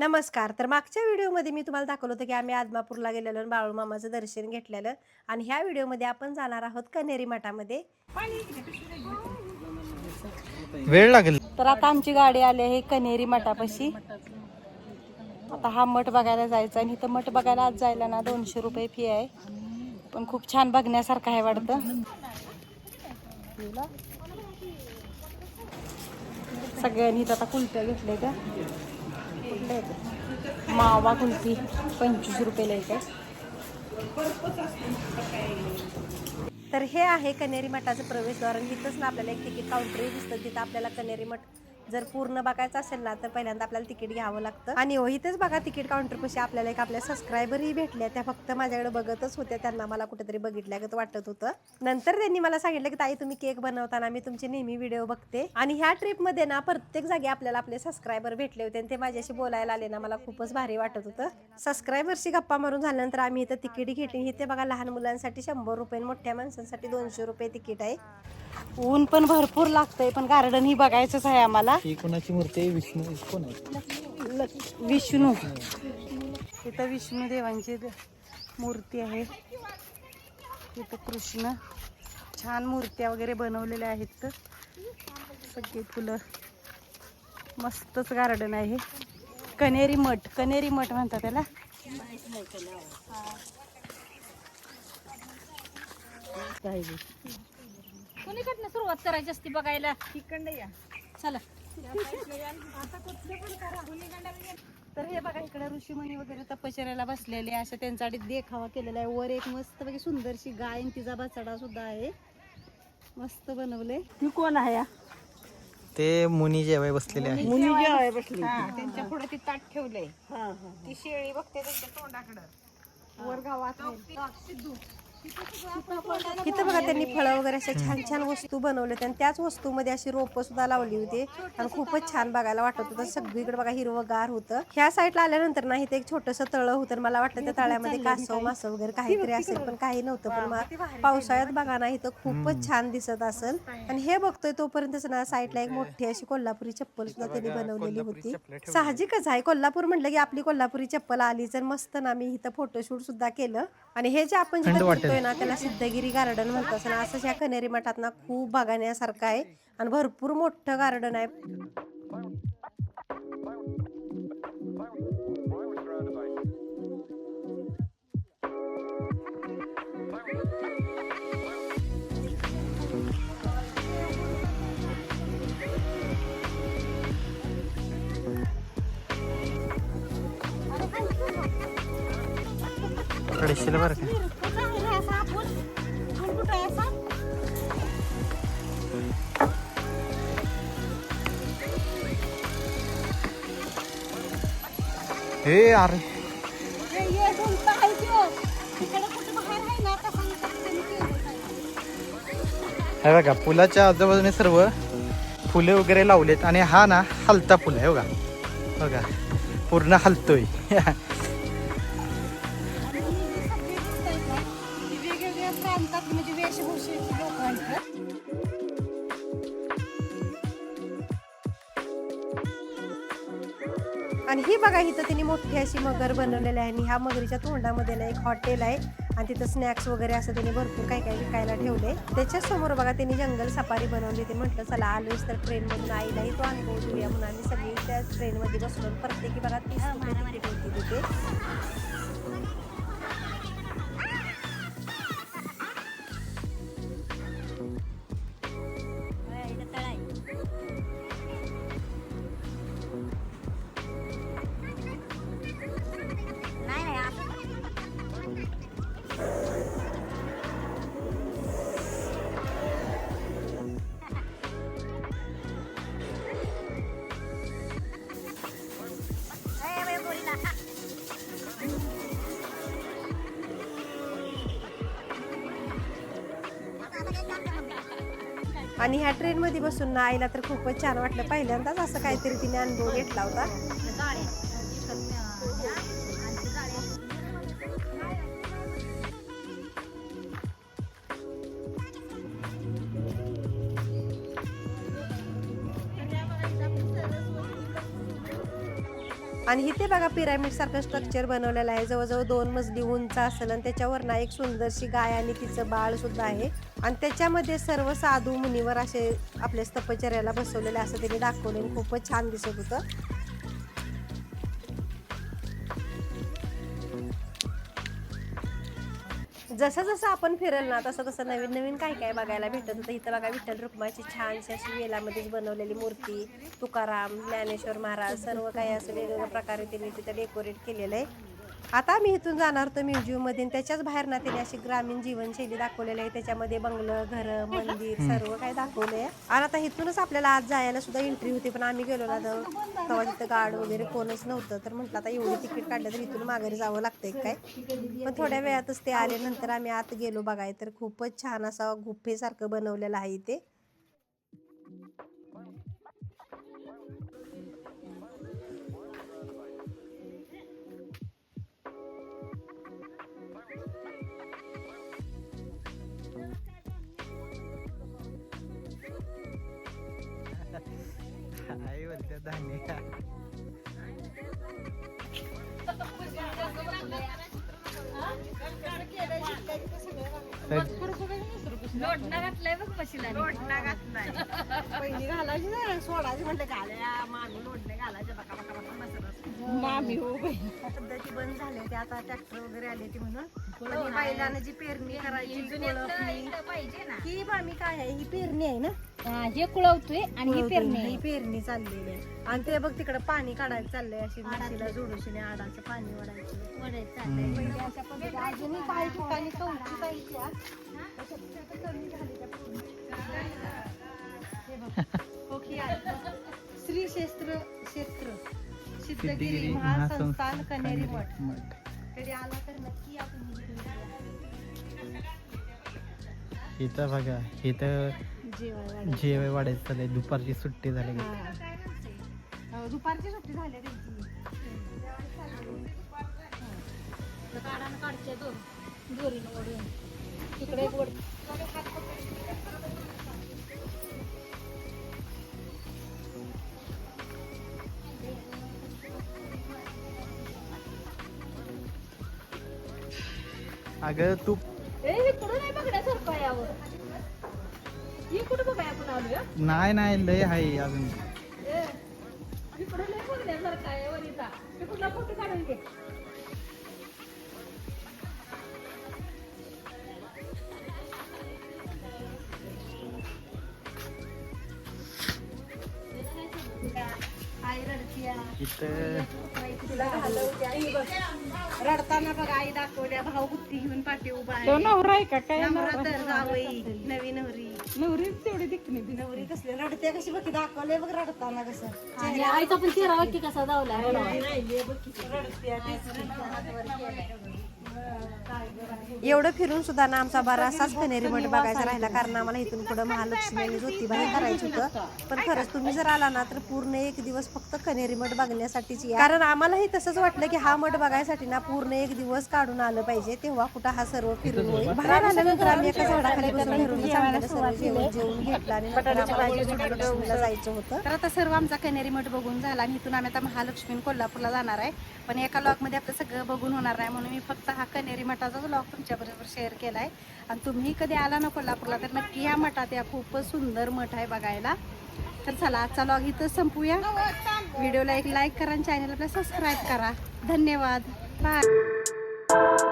नमस्कार. तर मागच्या व्हिडिओमध्ये मी तुम्हाला दाखवलं होतं की आम्ही आदमापूरला गेलेलो आणि बाळूमामाचं दर्शन घेतलेलं आणि ह्या व्हिडिओमध्ये आपण जाणार आहोत कनेरी मठामध्ये. वेळ लागेल. तर आता आमची गाडी आली आहे कनेरी मठापाशी. आता हा मठ बघायला जायचा आणि इथं मठ बघायला आज जायला ना दोनशे रुपये फी आहे. पण खूप छान बघण्यासारखं आहे वाटतं. सगळ्यांनी इथं आता कुलप्या घेतल्या त्या कुठले आहेत? मावा कुल्फी पंचवीस रुपयाला एक तर हे आहे कनेरी मठाचं प्रवेशद्वार आणि इथंच ना आपल्याला एक तिकीट काउंटरही दिसतं तिथं आपल्याला कनेरी मठ जर पूर्ण बघायचं असेल ना तर पहिल्यांदा आपल्याला तिकीट घ्यावं लागतं. आणि हो इथेच बघा तिकीट काउंटरपाशी आपल्याला एक आपल्या सबस्क्रायबरही भेटल्या. त्या फक्त माझ्याकडे बघतच होत्या. त्यांना मला कुठेतरी बघितल्यागत वाटत होतं. नंतर त्यांनी मला सांगितलं की ताई तुम्ही केक बनवताना मी तुमचे नेहमी व्हिडिओ बघते. आणि ह्या ट्रिपमध्ये ना प्रत्येक जागी आपल्याला आपले सबस्क्रायबर भेटले होते. आणि ते माझ्याशी बोलायला आले ना मला खूपच भारी वाटत होतं. सबस्क्रायबरशी गप्पा मारून झाल्यानंतर आम्ही इथं तिकीट घेतली. इथे बघा लहान मुलांसाठी शंभर रुपये आणि मोठ्या माणसांसाठी दोनशे रुपये तिकीट आहे. ऊन पण भरपूर लागतंय पण गार्डन ही बघायचंच आहे आम्हाला. ही कोणाची मूर्ती आहे? विष्णू कोण आहे? विष्णू. इथं विष्णू देवांची मूर्ती आहे. इथं कृष्ण. छान मूर्त्या वगैरे बनवलेल्या आहेत. सगळी फुलं. मस्तच गार्डन आहे. कनेरी मठ कनेरी मठ म्हणतात त्याला. कोणीकडनं सुरुवात करायची असते बघायला? तिकडनं या. चला. तर हे बघा इकडे ऋषीमुनी वगैरे तपश्चर्याला बसलेले असे त्यांच्यासाठी देखावा केलेला आहे. वर एक मस्त पैकी सुंदरशी गाय आणि तिचा बछडा सुद्धा आहे. मस्त बनवले. मी कोण आहे ते मुनी जेवाय बसलेले आहे. त्यांच्या पुढे ती ताट ठेवलंय. ती शेळी बघते त्यांच्या तोंडाकडं. वर गावात इथं बघा त्यांनी फळं वगैरे अशा छान छान वस्तू बनवल्या आणि त्याच वस्तूमध्ये अशी रोपं सुद्धा लावली होती. आणि खूपच छान बघायला वाटत होतं. सगळीकडे बघा हिरवगार होतं. ह्या साईडला आल्यानंतर ना इथे एक छोटंसं तळं होतं. मला वाटतं त्या तळ्यामध्ये कासव मासं वगैरे काहीतरी असेल पण काही नव्हतं. पण मग पावसाळ्यात बघा ना इथं खूपच छान दिसत असेल. आणि हे बघतोय तोपर्यंतच ना साईडला एक मोठी अशी कोल्हापुरी चप्पल सुद्धा त्यांनी बनवलेली होती. साहजिकच आहे. कोल्हापूर म्हटलं की आपली कोल्हापुरी चप्पल आलीच आणि मस्त ना मी इथं फोटोशूट सुद्धा केलं. आणि हे जे आपण जिथं ना त्याला सिद्धगिरी गार्डन म्हणतात आणि असंच या कनेरी मठात ना खूप बघण्यासारखं आहे. आणि भरपूर मोठं गार्डन आहे. कडशीला बरं का. हे अरे. हे बघा पुलाच्या आजूबाजूने सर्व फुले वगैरे लावलेत आणि हा ना हलता फुल आहे बघा. बघा पूर्ण हलतोय. प्रांतात म्हणजे वेशभूषेची लोक आणि ही बघा इथं त्यांनी मोठी अशी मगर बनवलेली आहे. आणि ह्या मगरीच्या तोंडामध्ये ना एक हॉटेल आहे. आणि तिथं स्नॅक्स वगैरे असं त्यांनी भरपूर काय काय विकायला ठेवले त्याच्यासमोर बघा त्यांनी जंगल सफारी बनवली. ते म्हटलं चला आलोच तर ट्रेन मधून. आईलाही तो अनुभव घेऊया म्हणून. आम्ही सगळी त्या ट्रेन मध्ये बसलो. आणि प्रत्येकी बघा तीस रुपये तिकीट होती तिथे. आणि ह्या ट्रेनमध्ये बसून ना आईला तर खूपच छान वाटलं. पहिल्यांदाच असं काहीतरी तिने अनुभव घेतला होता. आणि इथे बघा पिरामिड सारखं स्ट्रक्चर बनवलेलं आहे. जवळजवळ दोन मजली उंच असेल आणि त्याच्यावर ना एक सुंदरशी गाय आणि तिचं बाळ सुद्धा आहे. आणि त्याच्यामध्ये सर्व साधू मुनीवर असे आपल्या तपचर्याला बसवलेले असं त्यांनी दाखवले आणि खूपच छान दिसत होतं. जसं जसं आपण फिरल ना तसं तसं नवीन नवीन काय काय बघायला भेटत होतं. इथं बघा विठ्ठल रुक्माची छानशी अशी वेलामध्येच बनवलेली मूर्ती तुकाराम ज्ञानेश्वर महाराज सर्व काही असं वेगवेगळ्या प्रकारे त्यांनी तिथं डेकोरेट केलेलं आहे. आता आम्ही इथून जाणार होतो म्युझियममध्ये त्याच्याच बाहेर ना त्यांनी अशी ग्रामीण जीवनशैली दाखवलेली आहे. त्याच्यामध्ये बंगलं घरं मंदिर सर्व काही दाखवलं आहे आणि आता इथूनच आपल्याला आज जायला सुद्धा एंट्री होती. पण आम्ही गेलो ना तेव्हा तिथं गार्ड वगैरे कोणच नव्हतं. तर म्हटलं आता एवढी तिकीट काढलं तर इथून माघारी जावं लागतंय काय? पण थोड्या वेळातच ते आले नंतर आम्ही आत गेलो बघाय. तर खूपच छान असा गुफेसारखं बनवलेलं आहे इथे धान्य पहिली घालायची ना सोडायची म्हटलं घाल्या मामी लोटणे घालायचे बका बका बका मस्त मामी हो. पद्धती बंद झाल्या ते आता ट्रॅक्टर वगैरे आले ते म्हणून. ही बैलानं जी पेरणी करायची कोळपणी, ही बामी काय आहे ही पेरणी आहे ना? हा, कुळवतोय आणि ही पेरणी ही पेरणी चाललेली आहे. आणि ते बघ तिकडे पाणी काढायला चाललंय अशी म्हशीला जोडूशी आडाचं पाणी अशा पद्धती अजूनही काही ठिकाणी कौतुक कमी झाली आहे. श्री क्षेत्र क्षेत्र. सिद्धगिरी महासंस्थान कनेरी मठ. कधी आला तर नक्की आपण. इथं बघा इथं जेवाय वाढायचं चाललंय दुपारची सुट्टी झाली. का. दुपारची सुट्टी झाली त्यांची. काढते दोन. तिकडे अगं तू नाही नाही नाही लय आहे अजून. इकडं नाही बघण्यासारखं आहे वनिता? फोटो काढून घे. इथं बघ. रडताना बघ आई दाखवल्या भाऊ बुत्ती घेऊन पाठी उभा तो नवरा आहे का? काय नम्र तर जावई नवी नवरी. नवरीच तेवढी दिखणी बी. नवरी कसले? रडते कशी बघ दाखवले बघ रडताना कसं. आणि आईचा पण चेहरा वाटते कसा दावला एवढं फिरून सुद्धा ना आमचा बराचसाच कनेरी मठ बघायचा राहिला. कारण आम्हाला इथून पुढे महालक्ष्मी आणि ज्योतिबा हे करायचं होतं. पण खरंच तुम्ही जर आला ना तर पूर्ण एक दिवस फक्त कनेरी मठ बघण्यासाठीच या. कारण आम्हालाही तसंच वाटलं की हा मठ बघायसाठी ना पूर्ण एक दिवस काढून आलं पाहिजे. तेव्हा कुठं हा सर्व फिरून होईल बाहेर आल्यानंतर आम्ही एका झाडाखाली बसून चांगलं सर्व जेवण जेवून घेतलं आणि महालक्ष्मीला जायचं होतं. तर आता सर्व आमचा कनेरी मठ बघून झाला आणि इथून आम्ही आता महालक्ष्मी कोल्हापूरला जाणार आहे. पण एका लॉकमध्ये आपलं सगळं बघून होणार नाही म्हणून मी फक्त हा कनेरी मठाचा ब्लॉग तुमच्याबरोबर शेअर केला आहे आणि तुम्ही कधी आला ना कोल्हापूरला तर नक्की या मठात या. खूपच सुंदर मठ आहे बघायला. तर चला आजचा लॉग इथं संपूया. व्हिडिओला एक लाईक करा आणि चॅनल आपला सबस्क्राईब करा. धन्यवाद. बाय